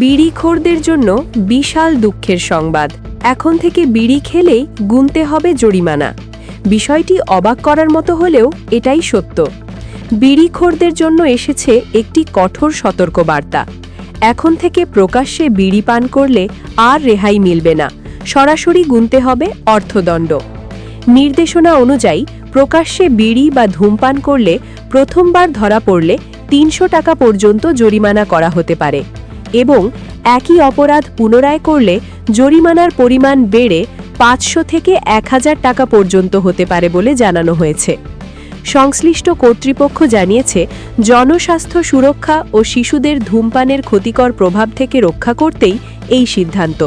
বিড়িখোরদের জন্য বিশাল দুঃখের সংবাদ। এখন থেকে বিড়ি খেলেই গুনতে হবে জরিমানা। বিষয়টি অবাক করার মতো হলেও এটাই সত্য। বিড়িখোরদের জন্য এসেছে একটি কঠোর সতর্কবার্তা। এখন থেকে প্রকাশ্যে বিড়ি পান করলে আর রেহাই মিলবে না। সরাসরি গুনতে হবে অর্থদণ্ড। নির্দেশনা অনুযায়ী প্রকাশ্যে বিড়ি বা ধূমপান করলে প্রথমবার ধরা পড়লে তিনশো টাকা পর্যন্ত জরিমানা করা হতে পারে। এবং একই অপরাধ পুনরায় করলে জরিমানার পরিমাণ বেড়ে পাঁচশো থেকে এক হাজার টাকা পর্যন্ত হতে পারে বলে জানানো হয়েছে। সংশ্লিষ্ট কর্তৃপক্ষ জানিয়েছে, জনস্বাস্থ্য সুরক্ষা ও শিশুদের ধূমপানের ক্ষতিকর প্রভাব থেকে রক্ষা করতেই এই সিদ্ধান্ত।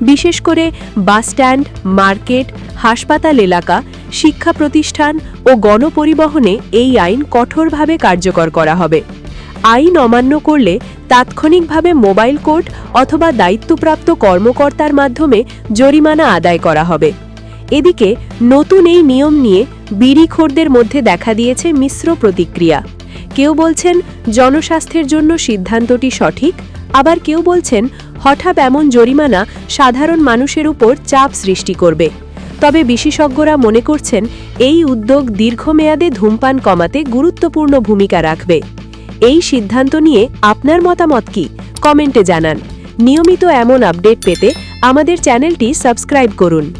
বিশেষ করে বাসস্ট্যান্ড মার্কেট, হাসপাতাল এলাকা, শিক্ষা প্রতিষ্ঠান ও গণপরিবহনে এই আইন কঠোরভাবে কার্যকর করা হবে। আইন অমান্য করলে তাৎক্ষণিকভাবে মোবাইল কোর্ট অথবা দায়িত্বপ্রাপ্ত কর্মকর্তার মাধ্যমে জরিমানা আদায় করা হবে। এদিকে নতুন এই নিয়ম নিয়ে বিড়িখোরদের মধ্যে দেখা দিয়েছে মিশ্র প্রতিক্রিয়া। কেউ বলছেন জনস্বাস্থ্যের জন্য সিদ্ধান্তটি সঠিক, আবার কেউ বলছেন হঠাৎ এমন জরিমানা সাধারণ মানুষের উপর চাপ সৃষ্টি করবে। তবে বিশেষজ্ঞরা মনে করছেন এই উদ্যোগ দীর্ঘমেয়াদে ধূমপান কমাতে গুরুত্বপূর্ণ ভূমিকা রাখবে। এই সিদ্ধান্ত নিয়ে আপনার মতামত কি? কমেন্টে জানান। নিয়মিত এমন আপডেট পেতে আমাদের চ্যানেলটি সাবস্ক্রাইব করুন।